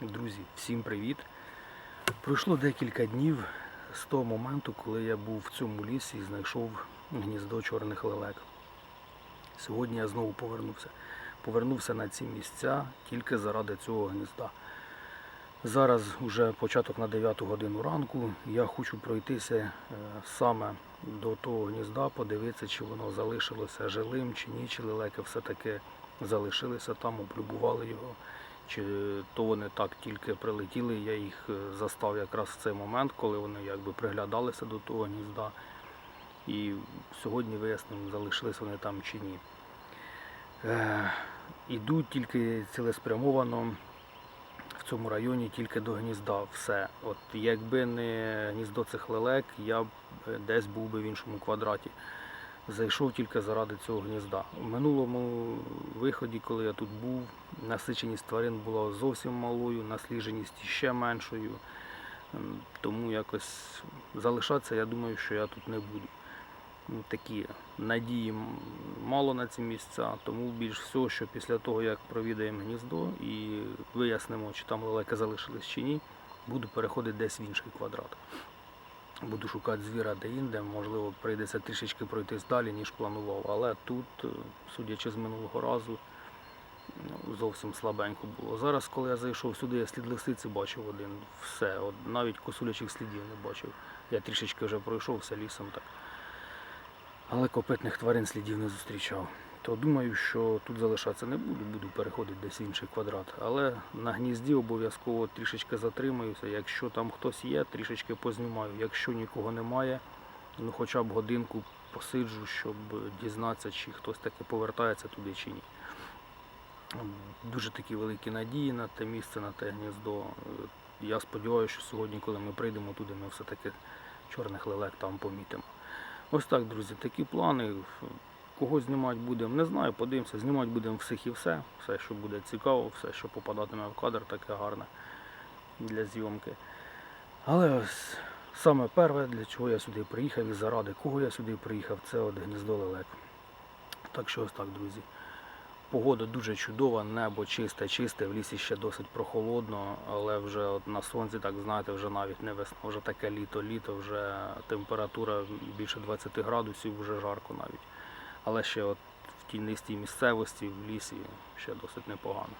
Друзі, всім привіт! Пройшло декілька днів з того моменту, коли я був в цьому лісі і знайшов гніздо чорних лелек. Сьогодні я знову повернувся. Повернувся на ці місця тільки заради цього гнізда. Зараз вже початок на 9 годину ранку. Я хочу пройтися е, саме до того гнізда, подивитися, чи воно залишилося жилим, чи ні, чи лелеки все-таки залишилися там, облюбували його. Чи то вони так тільки прилетіли, я їх е, застав якраз в цей момент, коли вони якби приглядалися до того гнізда. І сьогодні вияснимо, залишились вони там чи ні. Е, ідуть тільки цілеспрямовано в цьому районі тільки до гнізда. Все. От якби не гніздо цих лелек, я б е, десь був би в іншому квадраті. Зайшов тільки заради цього гнізда. В минулому виході, коли я тут був, насиченість тварин була зовсім малою, наслідженість ще меншою. Ем, Тому якось залишатися, я думаю, що я тут не буду. Ну, Такі надії мало на ці місця, тому більш всього, що після того, як провідаємо гніздо і вияснимо, чи там лелеки залишились чи ні, буду переходити десь в інший квадрат. Буду шукати звіра де-інде, можливо, прийдеться трішечки пройтись далі, ніж планував. Але тут, е, судячи з минулого разу, ну, зовсім слабенько було. Зараз, коли я зайшов сюди, я слід лисиці бачив один. Все, от навіть косулячих слідів не бачив. Я трішечки вже пройшовся лісом так. Але копитних тварин слідів не зустрічав. То думаю, що тут залишатися не буду, буду переходити десь інший квадрат. Але на гнізді обов'язково трішечки затримаюся. Якщо там хтось є, трішечки познімаю. Якщо нікого немає, ну хоча б годинку посиджу, щоб дізнатися, чи хтось таки повертається туди чи ні. Дуже такі великі надії на те місце, на те гніздо. Я сподіваюся, що сьогодні, коли ми прийдемо туди, ми все-таки чорних лелек там помітимо. Ось так, друзі, такі плани. Кого знімати будемо, не знаю, подивимося. Знімати будемо всіх і все. Все, що буде цікаво, все, що попадатиме в кадр, таке гарне для зйомки. Але ось саме перше, для чого я сюди приїхав і заради кого я сюди приїхав, це от гніздо лелек. Так що ось так, друзі. Погода дуже чудова, небо чисте, чисте, в лісі ще досить прохолодно, але вже от на сонці, так знаєте, вже навіть не весна, вже таке літо, літо, вже температура більше 20 градусів, вже жарко навіть. Але ще от в тінистій місцевості, в лісі ще досить непогано.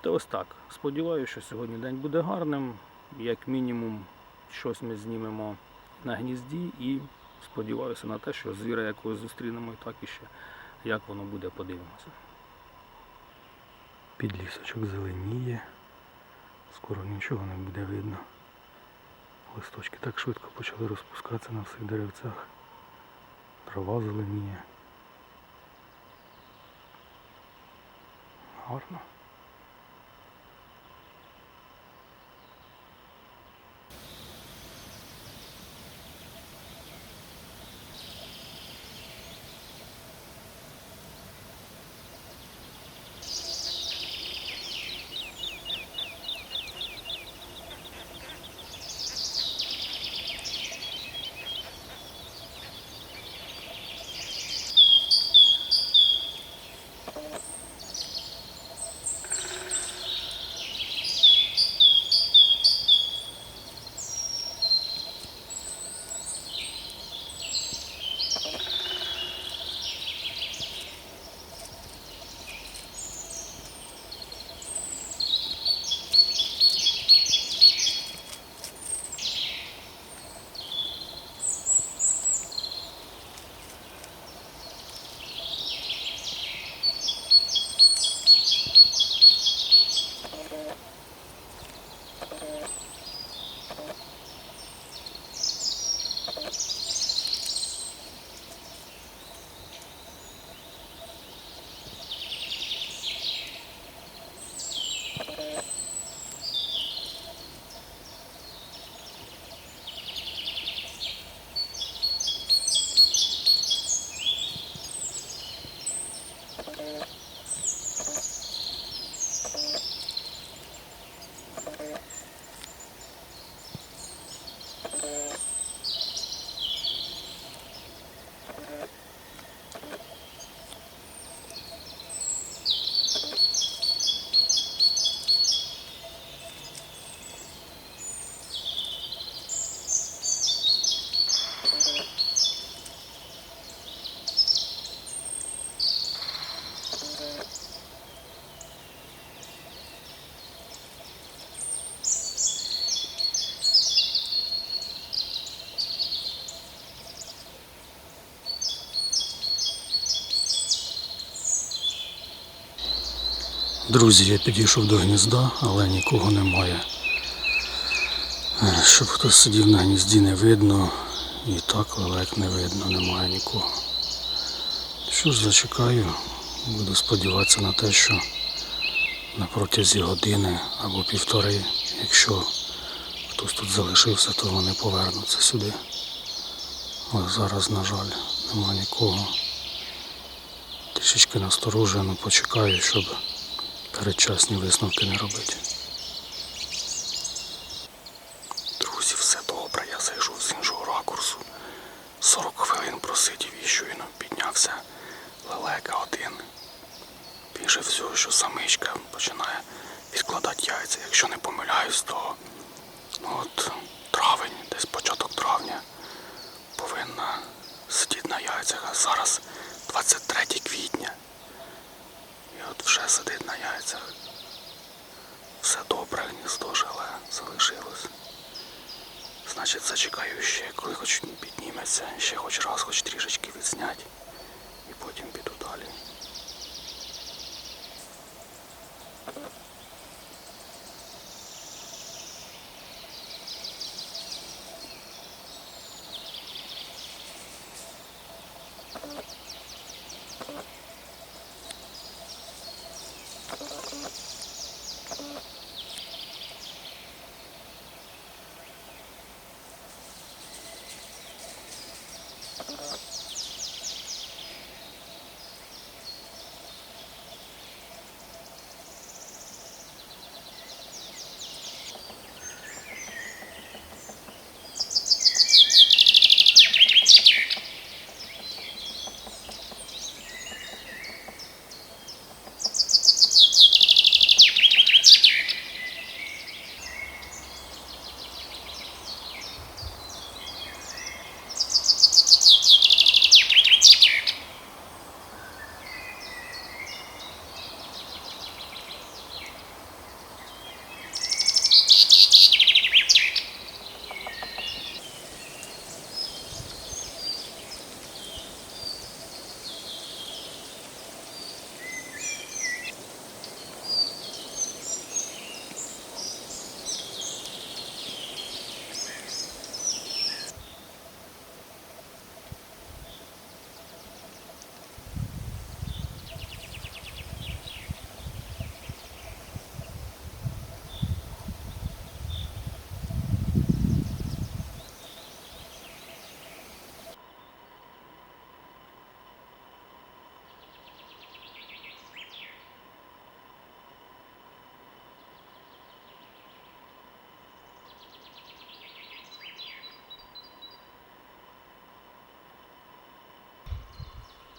То ось так. Сподіваюся, що сьогодні день буде гарним. Як мінімум, щось ми знімемо на гнізді і сподіваюся на те, що звіра якогось зустрінемо і так і ще. Як воно буде, подивимося. Підлісочок зеленіє. Скоро нічого не буде видно. Листочки так швидко почали розпускатися на всіх деревцях. Трава зеленіє. Гарно. Друзі, я підійшов до гнізда, але нікого немає. Щоб хтось сидів на гнізді не видно, і так лелек не видно, немає нікого. Що ж зачекаю, буду сподіватися на те, що на протязі години або півтори, якщо хтось тут залишився, то вони повернуться сюди. Але зараз, на жаль, нема нікого. Трішечки насторожено почекаю, щоб передчасні висновки не робити. Друзі, все добре, я зайшов з іншого ракурсу. 40 хвилин просидів і щойно піднявся лелека один. Більше всього, що самичка починає відкладати яйця. Якщо не помиляюсь, то ну, от травень, десь початок травня повинна сидіти на яйцях, а зараз 23 квітня. Сидить на яйцях. Все добре, гніздо жиле залишилось. Значить, зачекаю ще, коли хоч підніметься, ще хоч раз, хоч трішечки відснять. І потім піду далі.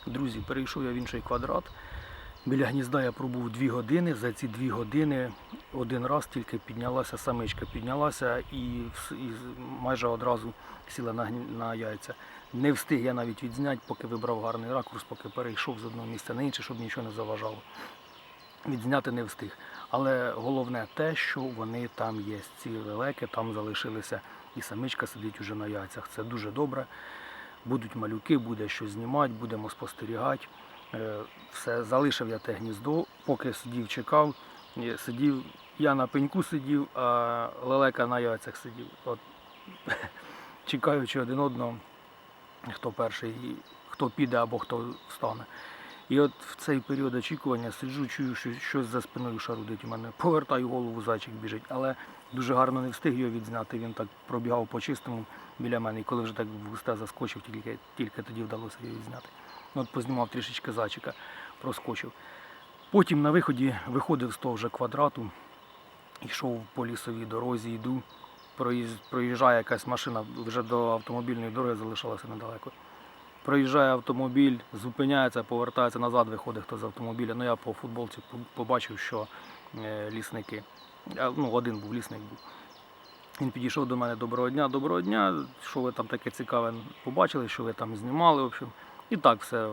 Друзі, перейшов я в інший квадрат. Біля гнізда я пробув дві години. За ці дві години один раз тільки піднялася самичка, піднялася і, і майже одразу сіла на, на яйця. Не встиг я навіть відзняти, поки вибрав гарний ракурс, поки перейшов з одного місця на інше, щоб нічого не заважало. Відзняти не встиг. Але головне те, що вони там є. Ці лелеки там залишилися, і самичка сидить уже на яйцях. Це дуже добре будуть малюки, буде що знімати, будемо спостерігати. Е, Все, залишив я те гніздо, поки сидів, чекав. Сидів, я на пеньку сидів, а лелека на яйцях сидів. От, чекаючи один одного, хто перший, хто піде або хто встане. І от в цей період очікування сиджу, чую, що щось за спиною шарудить у мене. Повертаю голову, зайчик біжить, але дуже гарно не встиг його відзняти. Він так пробігав по чистому біля мене, і коли вже так в густе заскочив, тільки, тільки тоді вдалося його відзняти. Ну, от познімав трішечки зайчика, проскочив. Потім на виході виходив з того вже квадрату, йшов по лісовій дорозі, йду. Проїжджає якась машина, вже до автомобільної дороги залишалося недалеко. Проїжджає автомобіль, зупиняється, повертається назад, виходить хто з автомобіля. Ну я по футболці побачив, що е, лісники. Ну, один був лісник був. Він підійшов до мене доброго дня, доброго дня, що ви там таке цікаве побачили, що ви там знімали. В общем. І так все.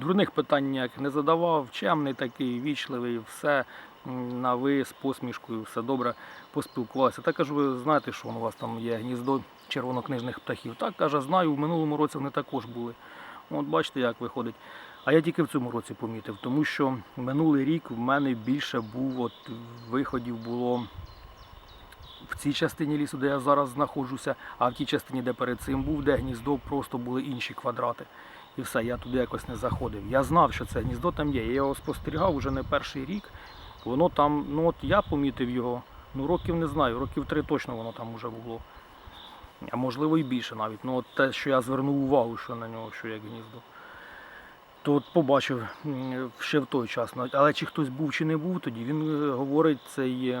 Дурних питань ніяких не задавав, чемний такий, вічливий, все на ви з посмішкою, все добре поспілкувалися. Так кажу, ви знаєте, що у вас там є гніздо червонокнижних птахів. Так каже, знаю, в минулому році вони також були. От бачите, як виходить. А я тільки в цьому році помітив, тому що минулий рік в мене більше був от виходів було в цій частині лісу, де я зараз знаходжуся, а в тій частині, де перед цим був, де гніздо, просто були інші квадрати. І все, я туди якось не заходив. Я знав, що це гніздо там є. Я його спостерігав вже не перший рік. Воно там, ну от я помітив його, ну років не знаю, років три точно воно там вже було. А можливо і більше навіть. Ну от те, що я звернув увагу, що на нього, що як гніздо. То от побачив ще в той час. Але чи хтось був чи не був тоді, він е, говорить, цей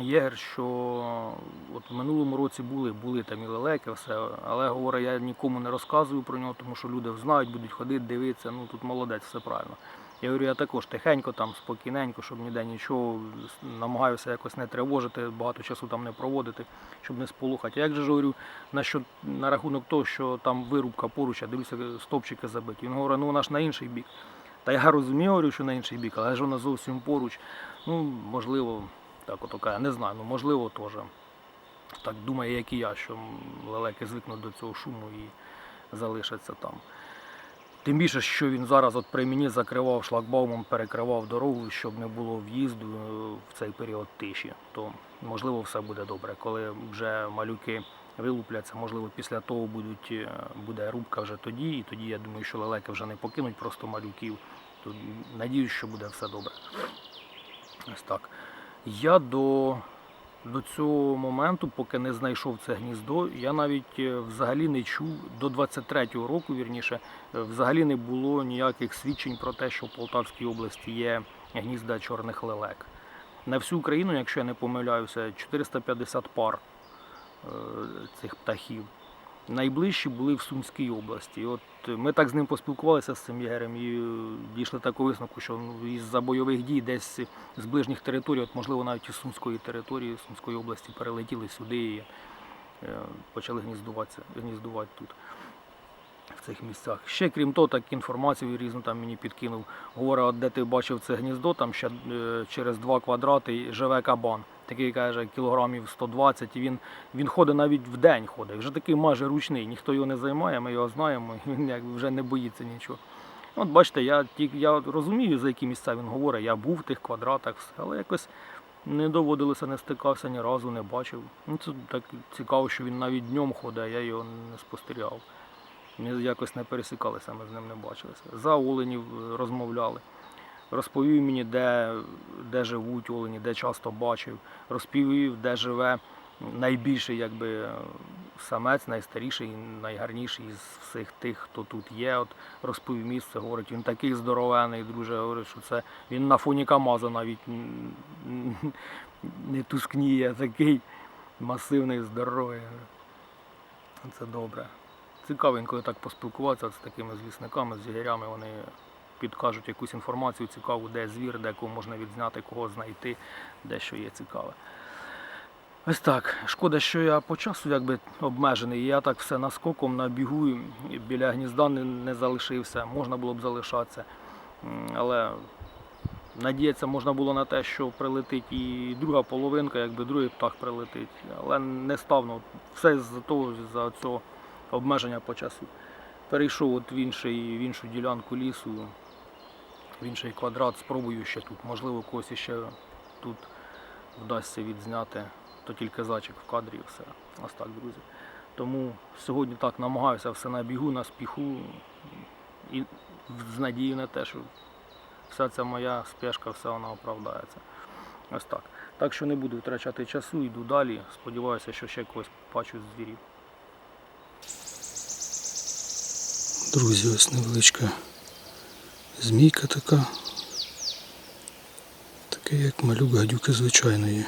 єгер, що от в минулому році були, були там і лелеки, все, але говорить, я нікому не розказую про нього, тому що люди знають, будуть ходити, дивитися, ну тут молодець, все правильно. Я говорю, я також тихенько, там, спокійненько, щоб ніде нічого, намагаюся якось не тривожити, багато часу там не проводити, щоб не сполохати. Як же ж говорю, на, що, на рахунок того, що там вирубка поруч, я дивлюся, стопчики забиті. Він говорить, ну вона ж на інший бік. Та я розумію, говорю, що на інший бік, але ж вона зовсім поруч. Ну, можливо, так от така, не знаю, ну можливо теж. Так думає, як і я, що лелеки звикнуть до цього шуму і залишаться там. Тим більше, що він зараз от при мені закривав шлагбаумом, перекривав дорогу, щоб не було в'їзду е, в цей період тиші, то можливо все буде добре. Коли вже малюки вилупляться, можливо, після того будуть, е, буде рубка вже тоді, і тоді я думаю, що лелеки вже не покинуть просто малюків. То надіюсь, що буде все добре. Ось так. Я до, до цього моменту, поки не знайшов це гніздо, я навіть е, взагалі не чув до 23-го року, вірніше, е, взагалі не було ніяких свідчень про те, що в Полтавській області є гнізда чорних лелек. На всю Україну, якщо я не помиляюся, 450 пар е, цих птахів. Найближчі були в Сумській області. От е, ми так з ним поспілкувалися з цим єгерем і е, дійшли такого висновку, що ну, із-за бойових дій десь з ближніх територій, от можливо навіть із Сумської території, Сумської області перелетіли сюди і е, почали гніздуватися, гніздувати тут. Цих місцях. Ще крім того, так інформацію різну там мені підкинув. Говорить, от де ти бачив це гніздо, там ще е, через два квадрати живе кабан. Такий каже, кілограмів 120, і він, він ходить навіть в день ходить. Вже такий майже ручний, ніхто його не займає, ми його знаємо, він як вже не боїться нічого. От бачите, я, я розумію, за які місця він говорить. Я був в тих квадратах, все, але якось не доводилося, не стикався ні разу, не бачив. Ну, це так цікаво, що він навіть днем ходить, я його не спостерігав. Ми якось не пересікалися, ми з ним не бачилися. За оленів е, розмовляли. Розповів мені, де, де живуть олені, де часто бачив. Розповів, де живе найбільший якби, е, самець, найстаріший, найгарніший з всіх тих, хто тут є. От розповів місце, говорить, він такий здоровений, друже, говорить, що це він на фоні Камаза навіть не тускніє, такий масивний, здоровий. Це добре. Цікаво інколи так поспілкуватися з такими звісниками, з ягерями. Вони підкажуть якусь інформацію цікаву, де звір, де кого можна відзняти, кого знайти, де що є цікаве. Ось так. Шкода, що я по часу якби обмежений. Я так все наскоком на бігу біля гнізда не, не залишився. Можна було б залишатися. Але надіятися можна було на те, що прилетить і друга половинка, якби другий птах прилетить. Але не став. Ну, все з-за того, за цього обмеження по часу. Перейшов от в, інший, в іншу ділянку лісу, в інший квадрат, спробую ще тут. Можливо, когось ще тут вдасться відзняти, то тільки зайчик в кадрі і все. Ось так, друзі. Тому сьогодні так намагаюся все на бігу, на спіху і з надією на те, що вся ця моя спешка, все вона оправдається. Ось так. Так що не буду втрачати часу, йду далі. Сподіваюся, що ще когось бачу з звірів. Друзі, ось невеличка змійка така. така як малюк гадюки звичайної.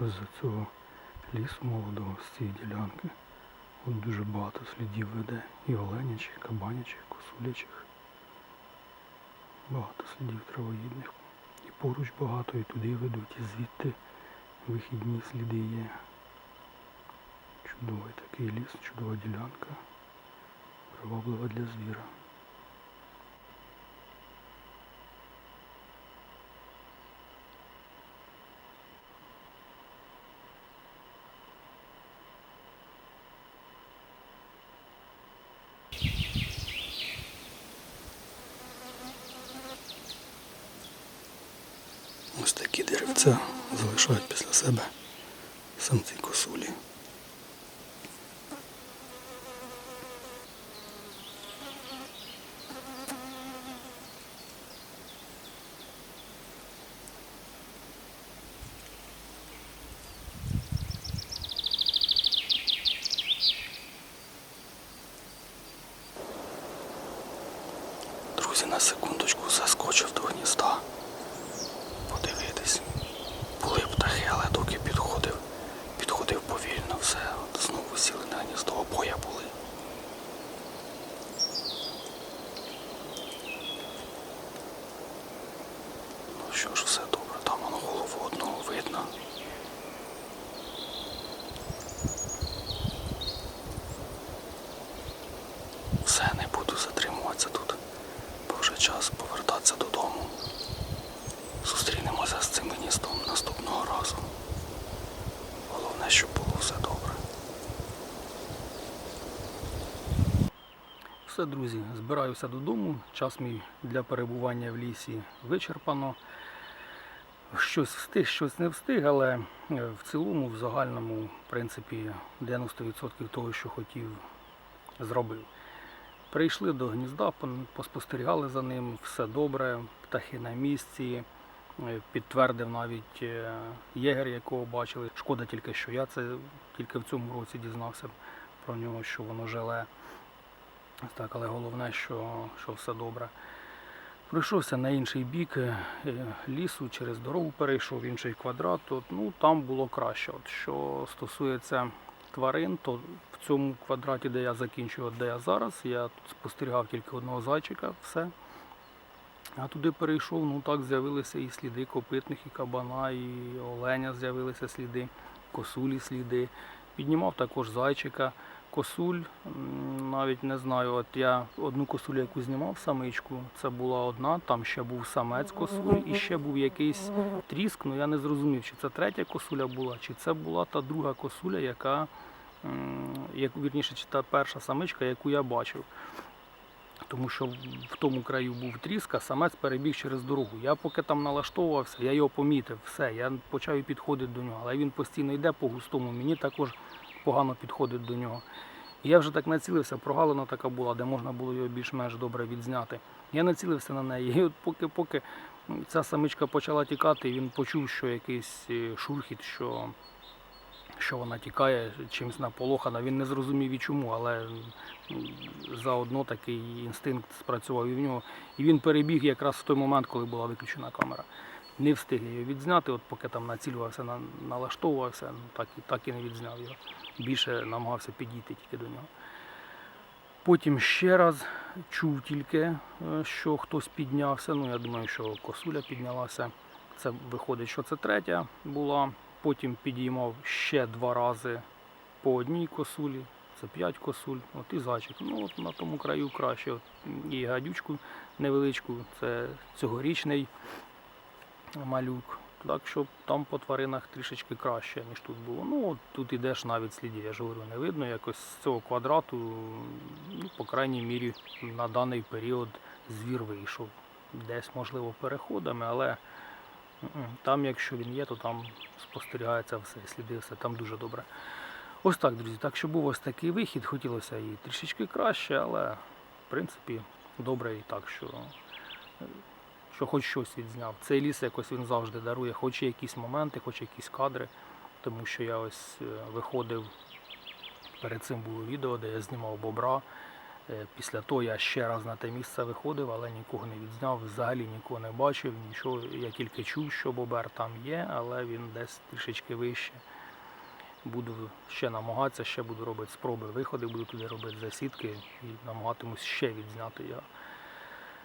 Ось за цього лісу молодого з цієї ділянки. От дуже багато слідів веде. І оленячих, і кабанячих, і косулячих. Багато слідів травоїдних. І поруч багато, і туди ведуть, і звідти вихідні сліди є. Чудовий такий ліс, чудова ділянка. Приваблива для звіра. Ось такі деревця залишають після себе самці косулі. Друзі, на секундочку заскочив до гнізда. Подивитись. Були птахи, але доки підходив, підходив повільно, все. От знову сіли на гніздо, обоє були. Ну що ж, все добре, там воно голову одного видно. Все, не буду затримуватися тут, бо вже час повертатися додому. Зустрінемося з цим гніздом наступного разу. Головне, щоб було все добре. Все, друзі, збираюся додому. Час мій для перебування в лісі вичерпано. Щось встиг, щось не встиг, але е, в цілому, в загальному, в принципі, 90% того, що хотів, зробив. Прийшли до гнізда, поспостерігали за ним, все добре, птахи на місці. Е, Підтвердив навіть е, єгер, якого бачили. Шкода тільки, що я це тільки в цьому році дізнався про нього, що воно жиле. Так, але головне, що, що все добре. Пройшовся на інший бік е, лісу, через дорогу перейшов, інший квадрат. От, ну, там було краще. От, що стосується тварин, то в цьому квадраті, де я закінчую, от де я зараз, я тут спостерігав тільки одного зайчика, все. А туди перейшов, ну так з'явилися і сліди копитних, і кабана, і оленя з'явилися сліди, косулі сліди. Піднімав також зайчика, косуль, навіть не знаю. От я одну косулю, яку знімав самичку, це була одна, там ще був самець косуль і ще був якийсь тріск. Ну я не зрозумів, чи це третя косуля була, чи це була та друга косуля, яка, як, вірніше, чи та перша самичка, яку я бачив. Тому що в тому краю був тріск, а самець перебіг через дорогу. Я поки там налаштовувався, я його помітив, все, я почав підходити до нього. Але він постійно йде по густому, мені також погано підходить до нього. І я вже так націлився, прогалина така була, де можна було його більш-менш добре відзняти. Я націлився на неї. І от поки, поки ця самичка почала тікати, він почув, що якийсь е, шурхіт, що, що вона тікає, чимось наполохана. Він не зрозумів і чому, але заодно такий інстинкт спрацював і в нього. І він перебіг якраз в той момент, коли була виключена камера. Не встиг його відзняти, от поки там націлювався, на, налаштовувався, ну, так, і, так і не відзняв його. Більше намагався підійти тільки до нього. Потім ще раз чув тільки, е, що хтось піднявся. Ну, я думаю, що косуля піднялася. Це виходить, що це третя була. Потім підіймав ще два рази по одній косулі. Це п'ять косуль, от і зайчик. Ну от на тому краю краще. От, і гадючку невеличку, це цьогорічний малюк. Так що там по тваринах трішечки краще, ніж тут було. Ну, от тут ідеш навіть слідів, я ж говорю, не видно. Якось з цього квадрату, ну, по крайній мірі, на даний період звір вийшов. Десь, можливо, переходами, але там, якщо він є, то там спостерігається все, сліди, все там дуже добре. Ось так, друзі. Так що був ось такий вихід, хотілося і трішечки краще, але в принципі добре і так, що що хоч щось відзняв. Цей ліс якось він завжди дарує, хоч якісь моменти, хоч якісь кадри. Тому що я ось е, виходив, перед цим було відео, де я знімав бобра, Е, Після того я ще раз на те місце виходив, але нікого не відзняв, взагалі нікого не бачив, нічого. Я тільки чув, що бобер там є, але він десь трішечки вище. Буду ще намагатися, ще буду робити спроби, виходи, буду туди робити засідки і намагатимусь ще відзняти я.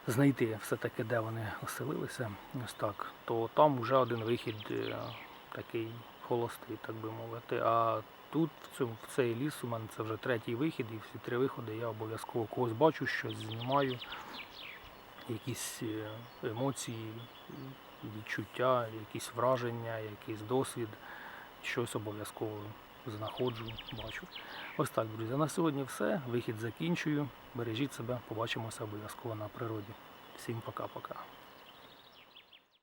Знайти все-таки, де вони оселилися, ось так, то там вже один вихід е, такий холостий, так би мовити. А тут, в, цьому, в цей ліс, у мене це вже третій вихід, і всі три виходи я обов'язково когось бачу, щось знімаю, якісь е, емоції, відчуття, якісь враження, якийсь досвід, щось обов'язково знаходжу, бачу. Ось так, друзі. На сьогодні все. Вихід закінчую. Бережіть себе, побачимося обов'язково на природі. Всім пока-пока.